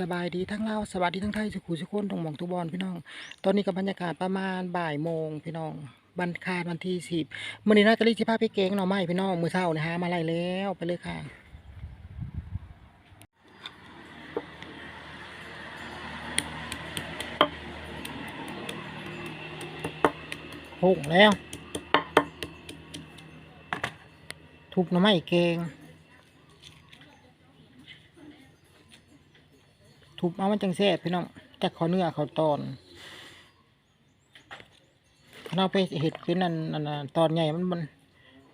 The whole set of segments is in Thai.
สบายดีทั้งเราสวัสดีทั้งไทยสุขุสุขคนตรงหมองทุกบอลพี่น้อง ตอนนี้กับบรรยากาศประมาณบ่ายโมงพี่น้องบันคาดวันที่สิบมื่อนี้น่าจะรีบสิพาไปเกงหน่อไม้พี่น้องมือเช้านะฮะมาไล่แล้วไปเลยค่ะหุงแล้ว ทุบหน่อไม้เกง ทุบเอามันจังแซ่บพี่น้องจากเขาเนื้อเขาตอนเราไปเห็ดเป็นนั่นนั่นตอนใหญ่มันมัน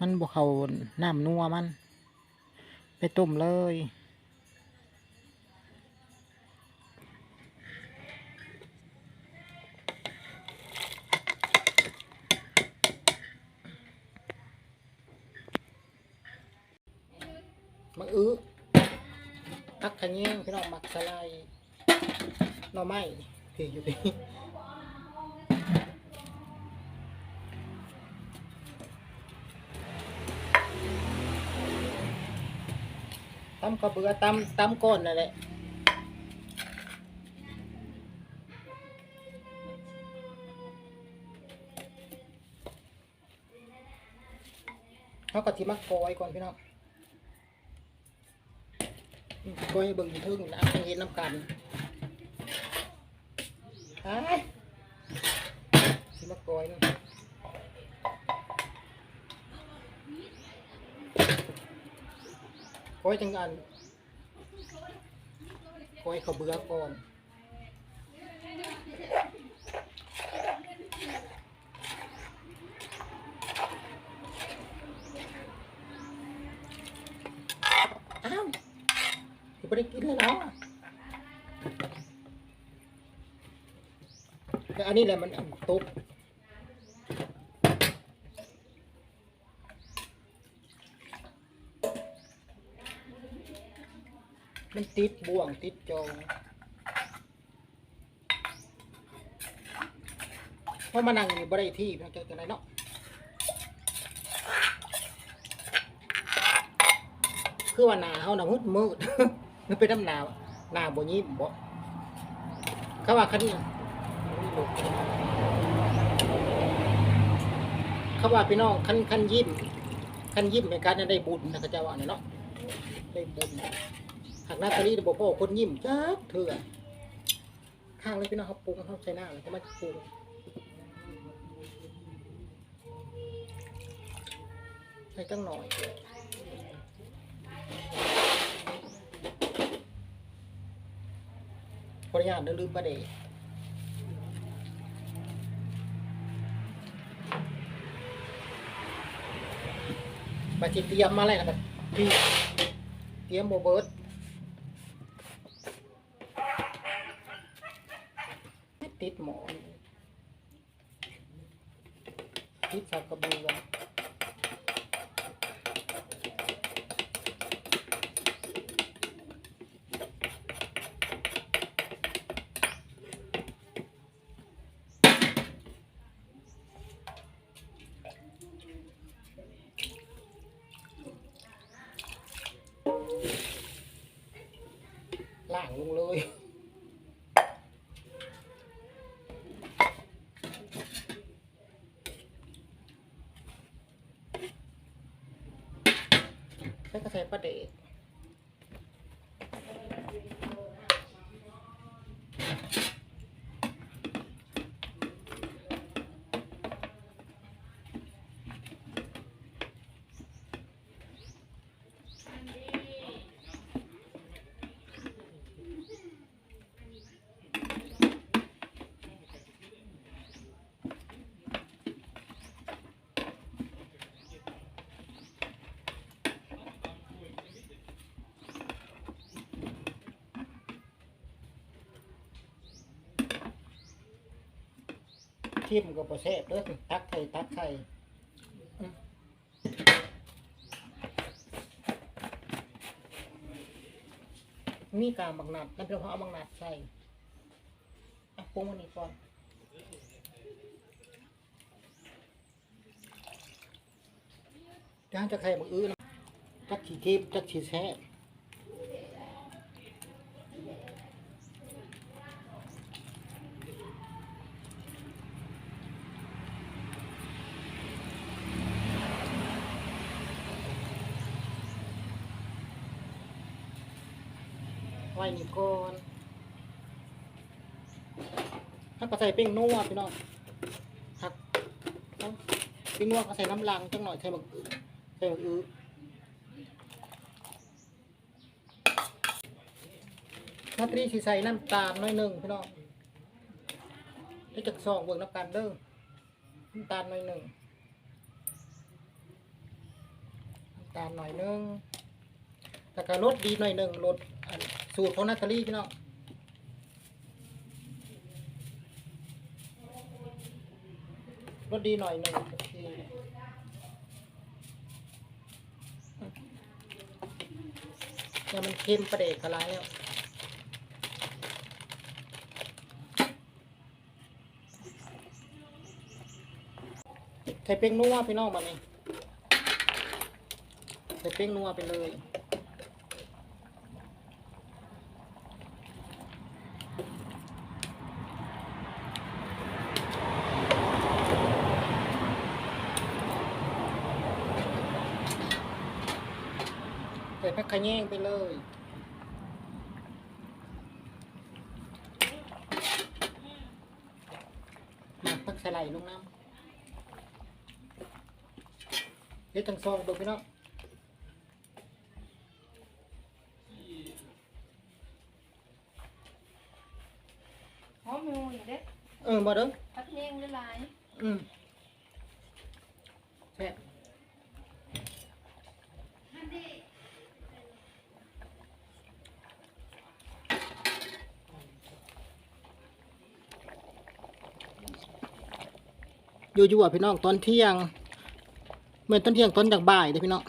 มันบวเขาน้ำนัวมัน ไปต้มเลยมักอื้อ มักขะแยงพี่น้องมักสไลด์หน่อไม้ที่อยู่นี่ตำกระเบือตำตำก้นนั่นแหละเขาก็ที่มักกอยก่อนพี่น้อง ก็ให้เบิ่งอยู่ทึ่งนะให้เห็นน้ำกันไปสิมากอยเนาะกอยจังอันกอยเขาเบื่อก่อนอ้าว ไม่ได้กินเลยนะแต่อันนี้แหละมันตุกมันติดบ่วงติดจองเพราะมันนั่งอยู่บริที่เพื่จะอะไรเนาะคือว่าหนาเฮาน่ะมืด มันเป็นน้ำหนาวหนาวบ่ยิ้บ่เขาว่าคันนี้เขาว่าพี่น้องคันคันยิ้มคันยิ้มในการได้บุญนะเขาจ้าว่าเนี่ยเนาะได้บุญหากหน้าตาลีบ่พ่อคนยิ้มจักเถื่อข้างเลยพี่น้องเขาปรุงเขาใส่หน้าแล้วก็มาปรุงใส่จังหน่อย ขออนุญาตเด้อลืมประเดะมาจิเตรียมมาอะไรนะครับพี่เตรียมโบเบิร์ตติดหมอนติดสักกระเบือ ล่างเลยแล้วก็ใส่ประเดะทิมก็บ่แซ่บเด้อตักไข่ตักไข่อืมมีกางบักนัดน้ำเปรี้ยวเขาเอาบักนัดใส่ปรุงมันนี่ก่อนย่างจะไข่บักอื้อนะจักขี้เทปจักขีแซ่บ ไว้ นี่ก่อนถ้าก็ใส่เป้งนัวพี่น้องหักเอาเป้งนัวก็ใส่น้ำลังจังหน่อยใส่หมึกใส่หมึกอื้อนาตรีสิใส่น้ำตาลหน้อยหนึ่งพี่น้องที่จะซองเบิ่งน้ำตาลเด้อน้ำตาลหน่อยหนึ่งน้ำตาลหน่อยหนึ่งแต่ก็รสดีหน่อยหนึ่งรส สูตรของนาตาลีพี่น้องรสดีหน่อยหนึ่งโอเคเนี่ยมันเค็มประเดกกระไรแล้วใส่เป้งนัวพี่น้องมานี่ใส่เป้งนัวไปเลย ใส่ผักขะแยงไปเลยหมักผักสไลด์ลงน้ำเฮ็ดทั้งซองเบิ่งพี่น้องหอมมูอยู่เด้เออมาเด้อพักเลี้ยงหลายอืมแซ่บ ยู่ๆอะพี่น้องตอนเที่ยงเหมือนตอนเที่ยงตอนจากบ่ายเด้อพี่น้อง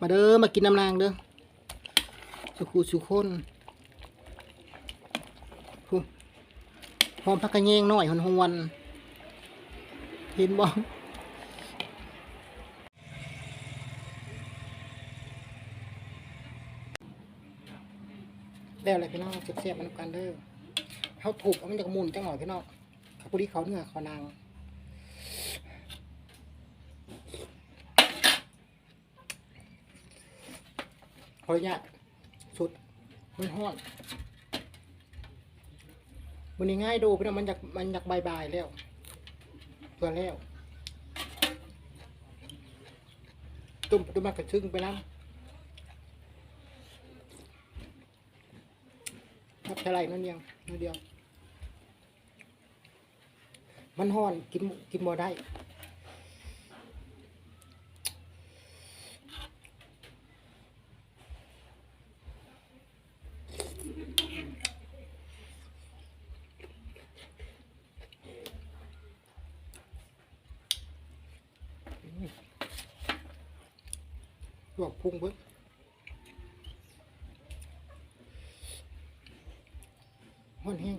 มาเด้อมากินน้ำนางเด้อสุขุสุคนหอมพักกระเยงหน่อยหอนหวนเห็นบ้องแล้วอะไรพี่น้องเสียบๆมันกันเด้อเขาถูกเอามันจากมุนจังหน่อยพี่น้องเขาปุริเขาเนื้อเขานาง ขออนุญาตสุดมันห้อนวันนี้ง่ายดูพี่น้องมันอยากมันอยากบายบายแล้วตัวแล้วตุ่มตุ่มมากระชึ่งไปน้ำนับเท่าไรนั่นยังนั่นเดียว มันห้อนกินกินบ่ได้ ลวกพุงเบิ้งห้อนแห้ง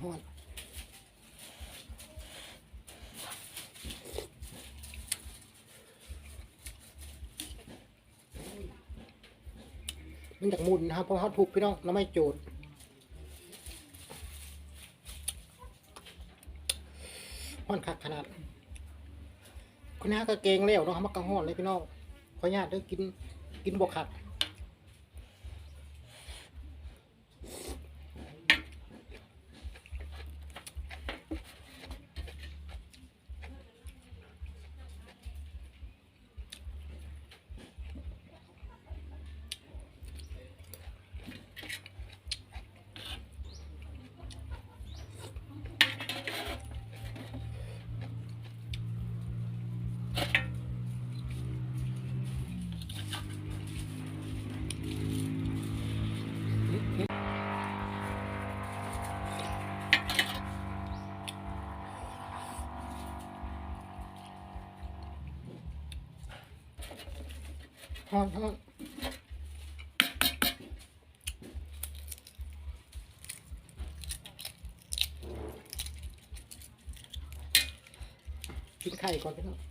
ห้อน มันจากมุนนะครับเพราะเขาถูกพี่น้องแล้วไม่โจดห้อนคักขนาด คุณน้าก็เกงแล้วเนาะเขามากระห้อนเลยพี่น้องขออนุญาตเด้อกินกินบวขัด ทอดทอดกินไข่ก่อนพี่น้อ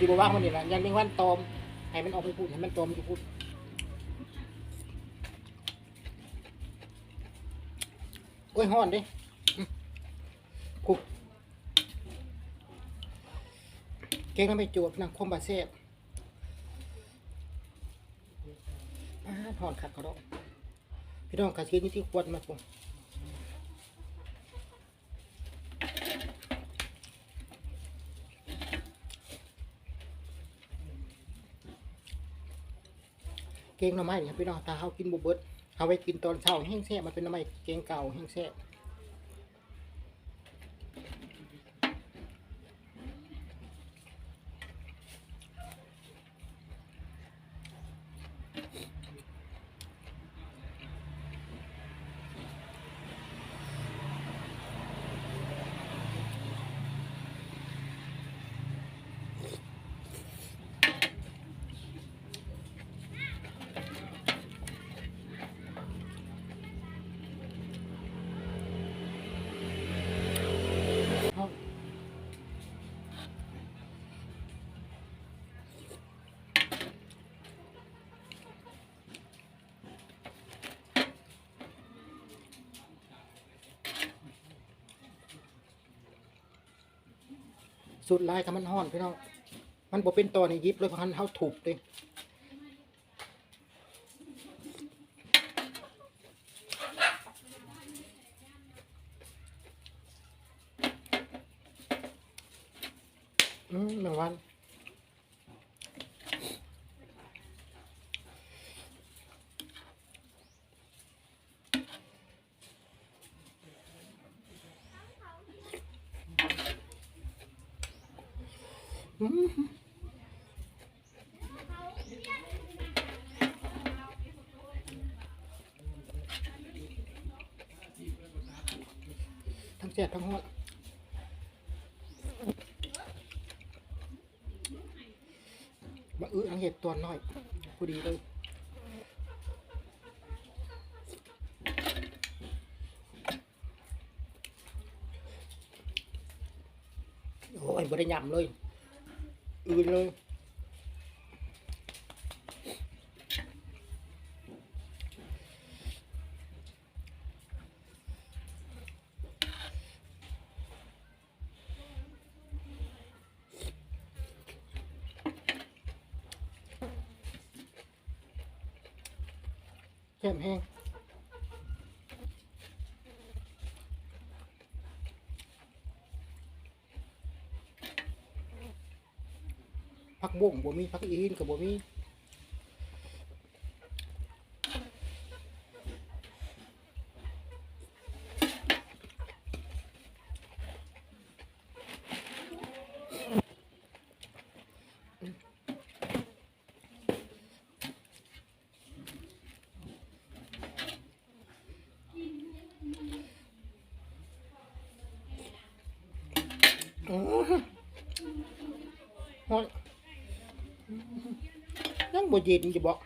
สิบว่างมันนี่แหละยังมีวันตอมให้มันออกไปพูดให้มันตอมอยู่พูดโอ้ยห้อนดิคุกเก่งน้ำไม่จวบนางคมบาเซ่บอ่าหอนขัดเขาดอกพี่น้องกระเทียมนี่ที่ควรมาปรุ เกงหน่อไม้เนี่ยพี่น้องถ้าเขากินบุเบิดเขาไว้กินตอนเช้าแห้งแซ่บมันเป็นหน่อไม้เกงเก่าแห้งแซ่บ สุดลายทำมันห้อนพี่น้องมันบ่เป็นตอนนี่ยิบเลยเพราะหันเขาถูกเลยอืมหนึ่งวัน ทั้งแซ่บทั้งฮอดมาอื้อทั้งเห็ดตัวน้อยพอดีเลยโอ้ยบ่ได้ยำเลย อื่นเลยแก้มแห้ง ผักบุ้งบ่มีผักอีนกับบ่มีอื้อ บ่เย็นจะบอก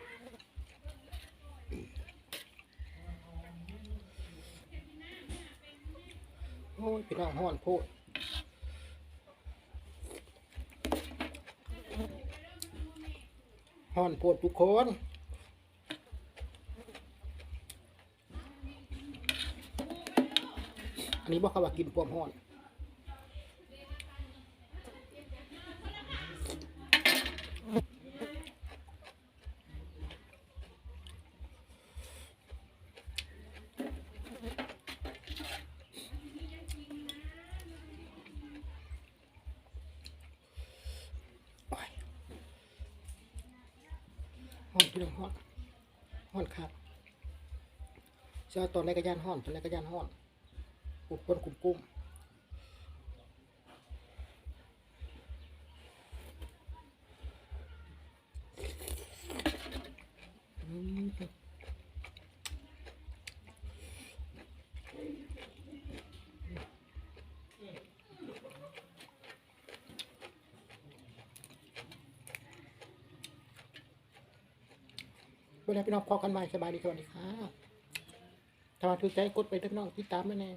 โอ้ยพี่น้องฮ้อนโพดฮ้อนโพดทุกคนอันนี้บอกเขาว่ากินพวมฮ้อน พี่น้องห้อนห้อนครับเช้าตอนแรกก็ย่านห้อนตอนแรกก็ย่านห้อนกุบคนกุมกุ้มอืม เวลาพี่น้องพอกันใหม่สบายดีสวัสดีค่ะถ้าว่าถูกใจกดไปด้อพี่น้องติดตามไว้แน่